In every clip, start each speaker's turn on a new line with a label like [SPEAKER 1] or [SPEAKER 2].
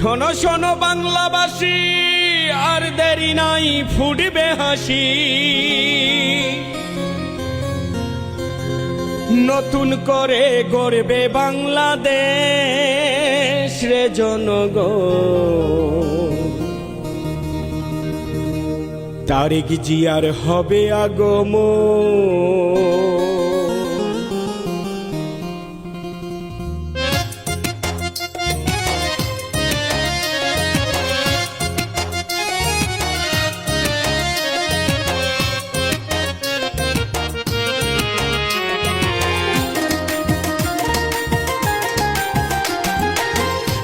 [SPEAKER 1] শোনো শোনো বাংলাবাসী, আর দেরি নাই ফুটবে হাসি। নতুন করে গড়বে বাংলাদেশ রে জনগণ। তারিক জিয়ার হবে আগম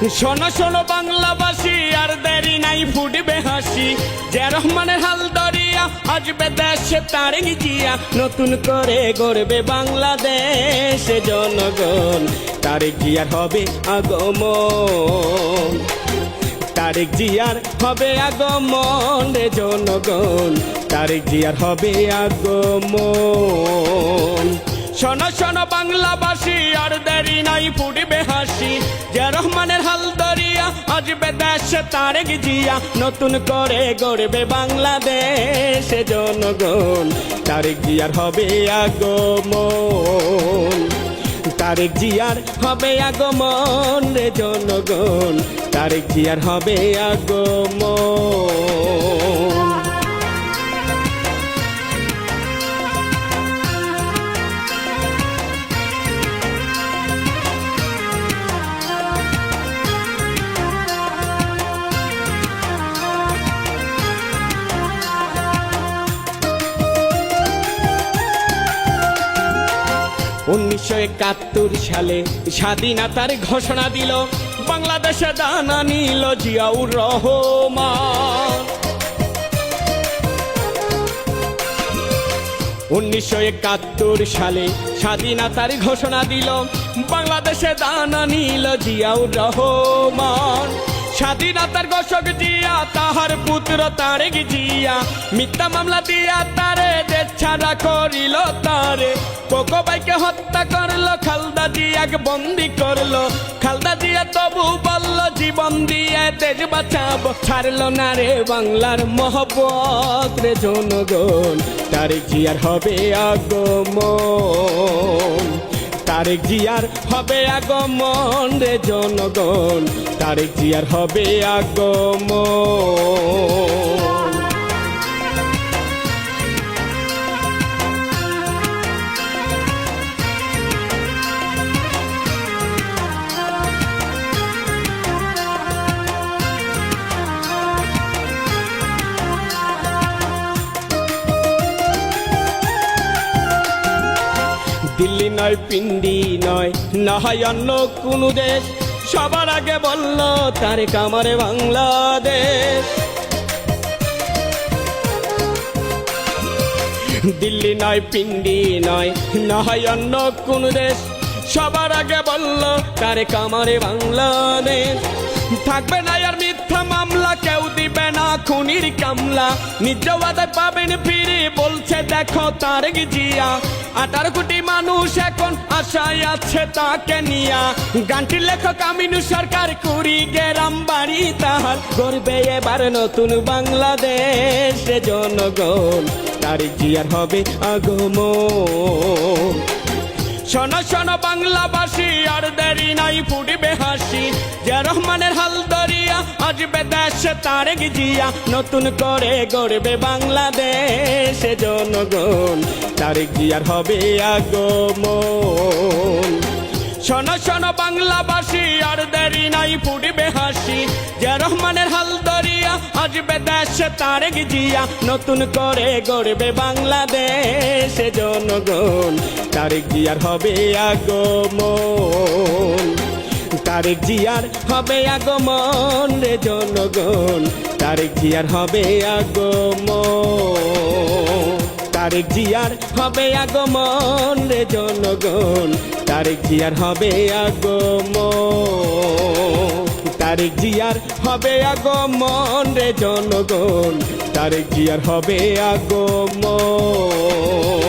[SPEAKER 1] শোনো শোনো বাংলাবাসী, আর দেরি নাই ফুটবে হাসি। যে রহমানের হাল দরিয়া আসবে দেশে তারিক জিয়া নতুন করে গড়বে বাংলাদেশ জনগণ। তারিক জিয়ার হবে আগমন। তারিক জিয়ার হবে আগমন রে জনগণ। তারিক জিয়ার হবে আগমন। শোনো শোনো বাংলাবাসী, আর দেরি নাই, ফুটবে হাসি। যে রহমানের হাল দরিয়া আসবে দেশে তারেক জিয়া নতুন করে গড়বে বাংলাদেশ। জনগণ তারেক জিয়ার হবে আগমন। তারেক জিয়ার হবে আগমন রে জনগণ তারেক জিয়ার হবে আগমন। উনিশশো একাত্তর সালে স্বাধীনতার ঘোষণা দিল, বাংলাদেশে দানা নিল জিয়াউর রহমান। উনিশশো একাত্তর সালে স্বাধীনতার ঘোষণা দিল, বাংলাদেশে দানা নিল জিয়াউর রহমান। স্বাধীনতার ঘোষক জিয়া, তাহার পুত্র তারেক জিয়া মিথ্যা মামলা দিয়া তারে দেশ ছাড়া করিল তারে। কোকো বাইকে হত্যা করল, খালদা জিয়াকে বন্দি করল। খালদা জিয়া তবু বলল, জীবন দিয়ে দেশ বাঁচাবো। ছাড়লো না রে বাংলার মহব্বত রে জনগণ, তারেক জিয়ার হবে আগমন। তারেক জিয়ার হবে আগমন রে জনগণ। তারেক জিয়ার হবে আগমন। দিল্লি নয়, পিন্ডি নয় না হয় অন্য কোনো দেশ। সবার আগে বলল, তারে কামারে বাংলাদেশ। দিল্লি নয়, পিন্ডি নয় না হয় অন্য কোন দেশ। সবার আগে বলল, তারে কামারে বাংলাদেশ। থাকবে না আর মিথ্যা মামলা, কেউ দিবে না খুনির কামলা। নির্জবাদায় পাবেন ফিরে বলছে দেখো তারেক জিয়া। আঠারো কোটি মানুষ এখন আশায় আছে তাকে নিয়া। গানটির লেখক আমিনু সরকার, কুড়ি গেরাম বাড়ি তাহার। করবে এবার নতুন বাংলাদেশ জনগণ। তারিক জিয়ার হবে আগমন। শোনো শোনো বাংলাবাসী, আর দেরি নাই, ফুটবে হাসি। যে রহমানের হাল দরিয়া আসবে দেশে তারেক জিয়া নতুন করে গড়বে বাংলাদেশ জনগণ। তারেক জিয়ার হবে আগমন। শোনো শোনো বাংলাবাসী, আর দেরি নাই, ফুটবে হাসি। যে রহমানের হাল দরিয়া আসবে দেশে তারেক জিয়া নতুন করে গড়বে বাংলাদেশ জনগণ। তারেক জিয়ার হবে আগমন। তারেক জিয়ার হবে আগমন রে জনগণ। তারেক জিয়ার হবে আগমন। তারেক জিয়ার হবে আগমন রে জনগণ। তারেক জিয়ার হবে আগমন। তারেক জিয়ার হবে আগমন রে জনগণ। তারেক জিয়ার হবে আগমন।